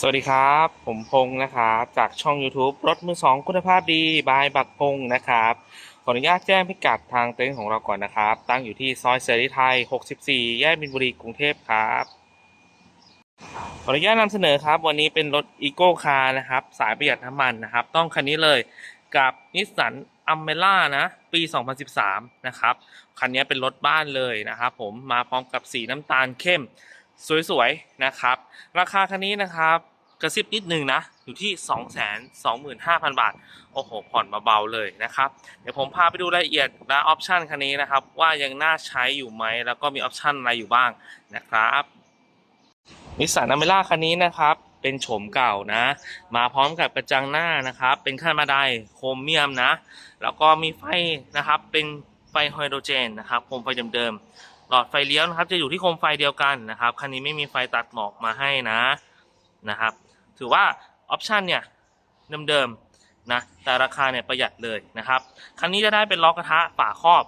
สวัสดีครับ ผมพงษ์นะครับจากช่อง YouTube รถมือสองคุณภาพดีบายบักพงษ์นะครับขออนุญาตแจ้งพิกัดทางเต็นท์ของเราก่อนนะครับ ตั้งอยู่ที่ซอยเสรีไทย 64 แยกมินบุรีกรุงเทพครับขออนุญาตนำเสนอครับ วันนี้เป็นรถอีโก้คาร์นะครับ สายประหยัดน้ำมันนะครับ ต้องคันนี้เลยกับนิสสันอัมเมล่านะ ปี 2013 นะครับ คันนี้เป็นรถบ้านเลยนะครับผมมาพร้อมกับสีน้ำตาลเข้ม สวยๆนะครับ ราคาคันนี้นะครับกระซิบนิดนึงนะ อยู่ที่ 225,000 บาท โอ้โห ผ่อนเบาๆเลยนะครับ เดี๋ยวผมพาไปดูรายละเอียดและออปชันคันนี้นะครับ ว่ายังน่าใช้อยู่ไหม แล้วก็มีออปชันอะไรอยู่บ้างนะครับนิสสันอเมร่าคันนี้นะครับ เป็นโฉมเก่านะ มาพร้อมกับกระจังหน้านะครับ เป็นขั้นบันไดโครเมียมนะ แล้วก็มีไฟนะครับ เป็นไฟไฮโดรเจนนะครับโคมไฟเดิมๆ หลอดไฟเลี้ยวนะครับ จะอยู่ที่โคมไฟเดียวกันนะครับคันนี้ไม่มีไฟตัดหมอกมาให้นะนะครับ ถือว่าออปชันเนี่ยเดิมๆนะแต่ราคาเนี่ยประหยัดเลยนะครับคันนี้จะได้เป็นล้อกระทะฝาครอบ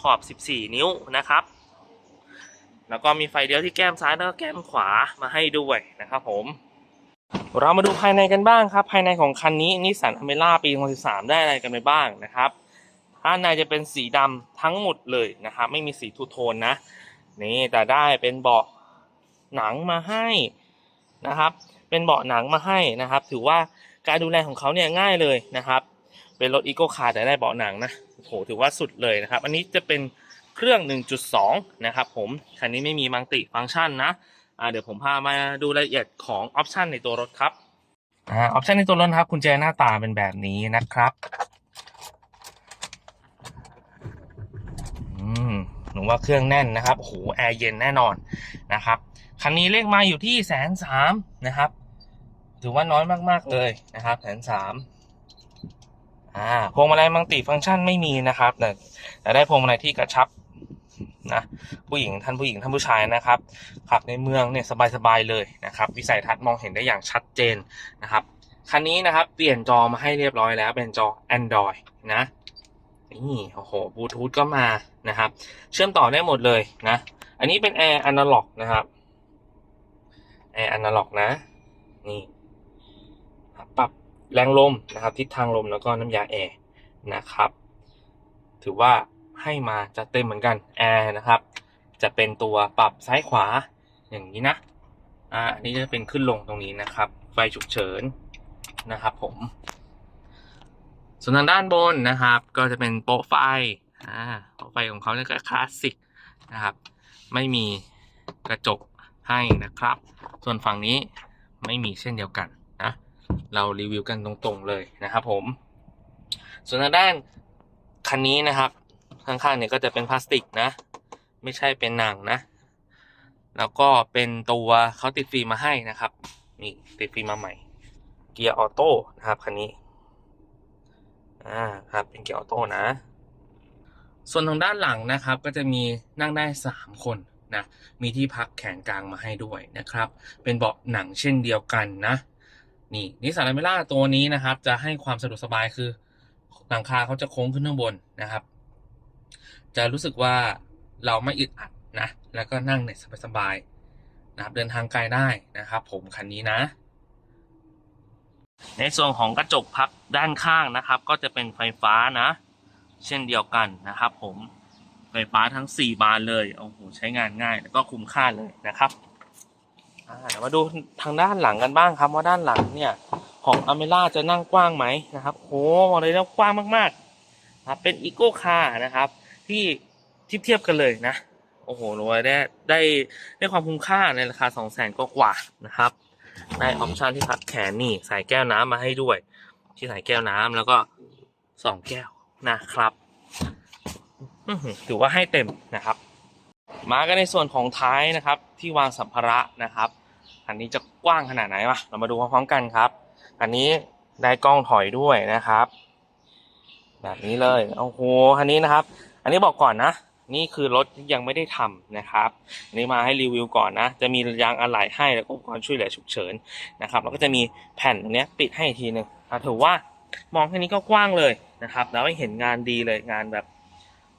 ขอบ 14 นิ้วนะครับ แล้วก็มีไฟเลี้ยวที่แก้มซ้ายแล้วก็แก้มขวามาให้ด้วยนะครับผม เรามาดูภายในกันบ้างครับ ภายในของคันนี้นิสสันอเมร่าปี 2013 ได้อะไรกันไปบ้างนะครับ ด้านในจะเป็นสีดำทั้งหมดเลยนะครับ ไม่มีสีทูโทนนะนี่แต่ได้เป็นเบาะหนังมาให้นะครับ เป็นเบาะหนังมาให้นะครับ ถือว่าการดูแลของเขาเนี่ยง่ายเลยนะครับ เป็นรถอีโก้คาร์แต่ได้เบาะหนังนะโอ้โหถือว่าสุดเลยนะครับ อันนี้จะเป็นเครื่อง 1.2 นะครับผมคันนี้ไม่มีมัลติฟังก์ชันนะอ่าเดี๋ยวผมพามาดูรายละเอียดของออปชันในตัวรถครับอ่าออปชันในตัวรถครับกุญแจหน้าตาเป็นแบบนี้นะครับ อืม หนูว่าเครื่องแน่นนะครับโอ้โหแอร์เย็นแน่นอนนะครับคันนี้เลขมาอยู่ที่แสนสามนะครับถือว่าน้อยมากๆเลยนะครับแสนสามอ่าพวงมาลัยมัลติฟังก์ชันไม่มีนะครับแต่แต่ได้พวงมาลัยที่กระชับนะผู้หญิงท่านผู้หญิงท่านผู้ชายนะครับ ขับในเมืองเนี่ยสบายๆเลยนะครับ วิสัยทัศน์มองเห็นได้อย่างชัดเจนนะครับคันนี้นะครับ เปลี่ยนจอมาให้เรียบร้อยแล้วเป็นจอ Android นะ นี่โอ้โหบลูทูธก็มานะครับ เชื่อมต่อได้หมดเลยนะ อันนี้เป็นแอร์อนาล็อกนะครับแอร์อนาล็อกนะ นี่ปรับแรงลมนะครับ ทิศทางลมแล้วก็น้ำยาแอร์นะครับ ถือว่าให้มาจะเต็มเหมือนกันแอร์นะครับ จะเป็นตัวปรับซ้ายขวาอย่างนี้นะอ่าอันนี้จะเป็นขึ้นลงตรงนี้นะครับ ไฟฉุกเฉินนะครับ ผม ส่วนทางด้านบนนะครับ ก็จะเป็นโปะไฟอ่าโปะไฟของเขาเนี่ยก็คลาสสิกนะครับ ไม่มีกระจกให้นะครับ ส่วนฝั่งนี้ไม่มีเช่นเดียวกันนะเรารีวิวกันตรงๆเลยนะครับผม ส่วนทางด้านคันนี้นะครับ ข้างๆเนี่ยก็จะเป็นพลาสติกนะ ไม่ใช่เป็นหนังนะ แล้วก็เป็นตัวเขาติดฟิล์มมาให้นะครับนี่ติดฟิล์มมาใหม่ เกียร์ออโต้นะครับคันนี้ อ่าครับเป็นเกียร์ออโต้นะ ส่วนทางด้านหลังนะครับ ก็จะมีนั่งได้ 3 คนนะมีที่พักแขนกลางมาให้ด้วยนะครับ เป็นเบาะหนังเช่นเดียวกันนะ นี่นิสสันอเมร่าตัวนี้นะครับ จะให้ความสะดวกสบายคือหลังคาเขาจะโค้งขึ้นข้างบนนะครับ จะรู้สึกว่าเราไม่อึดอัดนะ แล้วก็นั่งเนี่ยสบายๆนะครับ เดินทางไกลได้นะครับ ผมคันนี้นะ ในส่วนของกระจกพับด้านข้างนะครับ ก็จะเป็นไฟฟ้านะ เช่นเดียวกันนะครับผมไฟฟ้าทั้ง 4 บานเลยโอ้โหใช้งานง่ายแล้วก็คุ้มค่าเลยนะครับเดี๋ยวมาดูทางด้านหลังกันบ้างครับว่าด้านหลังเนี่ยของอเมร่าจะนั่งกว้างไหมนะครับโอ้บอกเลยนะกว้างมากๆนะครับเป็นอีโก้คาร์นะครับ ที่เทียบเทียบกันเลยนะ โอ้โหรวยได้ได้ได้ความคุ้มค่าในราคา2 0 0แสนกว่านะครับ ได้ออปชันที่พักแขนนี่ใส่แก้วน้ำมาให้ด้วย ที่ใส่แก้วน้ำแล้วก็สองแก้วนะครับถือว่าให้เต็มนะครับ มากันในส่วนของท้ายนะครับ ที่วางสัมภาระนะครับ อันนี้จะกว้างขนาดไหนวะเรามาดูพร้อมๆกันครับ อันนี้ได้กล้องถอยด้วยนะครับ แบบนี้เลยโอ้โหอันนี้นะครับ อันนี้บอกก่อนนะ นี่คือรถยังไม่ได้ทำนะครับนนี้มาให้รีวิวก่อนนะ จะมียางอะไหล่ให้แล้วก็อุปกรณ์ช่วยเหลือฉุกเฉินนะครับแล้วก็จะมีแผ่นตรงนี้ปิดให้อีกทีหนึ่งถือว่ามองแค่นี้ก็กว้างเลยนะครับ แล้วให้เห็นงานดีเลยงานแบบ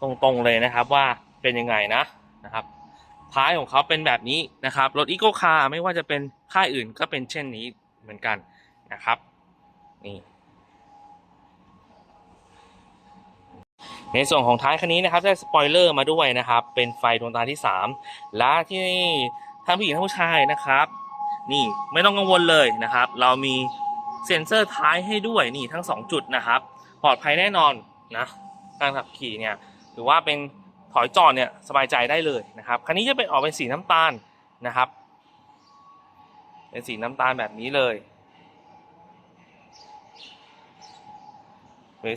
ตรงๆเลยนะครับว่าเป็นยังไงนะนะครับ ท้ายของเขาเป็นแบบนี้นะครับรถอีโ c คาร์ไม่ว่าจะเป็นค่ายอื่นก็เป็นเช่นนี้เหมือนกันนะครับนี่ ในส่วนของท้ายคันนี้นะครับได้สปอยเลอร์มาด้วยนะครับ เป็นไฟดวงตาที่ 3 และที่ทั้งผู้หญิงทั้งผู้ชายนะครับ นี่ไม่ต้องกังวลเลยนะครับ เรามีเซ็นเซอร์ท้ายให้ด้วยนี่ทั้ง 2 จุดนะครับ ปลอดภัยแน่นอนนะการขับขี่เนี่ยถือว่าเป็นถอยจอดเนี่ยสบายใจได้เลยนะครับคันนี้จะเป็นออกเป็นสีน้ำตาลนะครับ เป็นสีน้ำตาลแบบนี้เลย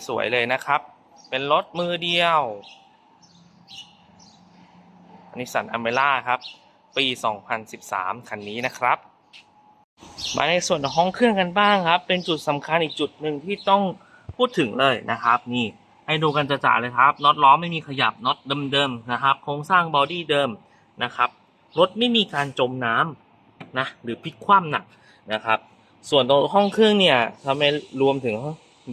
สวยๆเลยนะครับ เป็นรถมือเดียวอันนี้สันอเมล่าครับ ปี 2013 คันนี้นะครับ มาในส่วนของห้องเครื่องกันบ้างครับ เป็นจุดสำคัญอีกจุดหนึ่งที่ต้องพูดถึงเลยนะครับ นี่ให้ดูกันจะๆเลยครับน็อตล้อไม่มีขยับน็อตเดิมๆนะครับ โครงสร้างบอดี้เดิมนะครับรถไม่มีการจมน้ำนะหรือพลิกคว่ำหนักนะครับ ส่วนตรงห้องเครื่องเนี่ยทำให้รวมถึง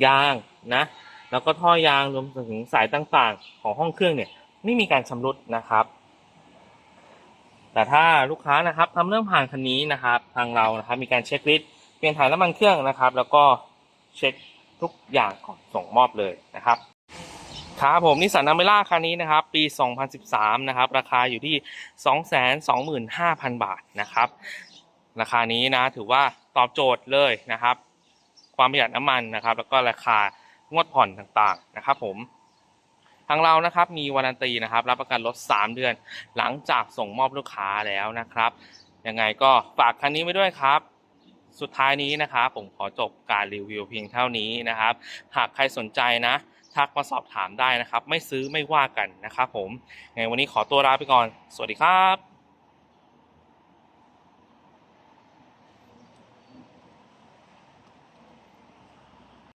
ยางนะ แล้วก็ท่อยางรวมถึงสายต่างๆ ของห้องเครื่องเนี่ยไม่มีการชำรุดนะครับ แต่ถ้าลูกค้านะครับทำเรื่องผ่านคันนี้นะครับ ทางเรานะครับมีการเช็คลิสต์เปลี่ยนถ่ายน้ำมันเครื่องนะครับ แล้วก็เช็คทุกอย่างก่อนส่งมอบเลยนะครับครับผมนิสสันอเมร่าคันนี้นะครับ ปี 2013 นะครับ ราคาอยู่ที่ 225,000 บาทนะครับ ราคานี้นะถือว่าตอบโจทย์เลยนะครับ ความประหยัดน้ำมันนะครับ แล้วก็ราคา งวดผ่อนต่างๆนะครับผมทางเรานะครับมีวารันตีนะครับรับประกันรถ 3 เดือน หลังจากส่งมอบลูกค้าแล้วนะครับยังไงก็ฝากคันนี้ไว้ด้วยครับ สุดท้ายนี้นะครับผมขอจบการรีวิวเพียงเท่านี้นะครับ หากใครสนใจนะ ทักมาสอบถามได้นะครับ ไม่ซื้อไม่ว่ากันนะครับผมไงวันนี้ขอตัวลาไปก่อน สวัสดีครับ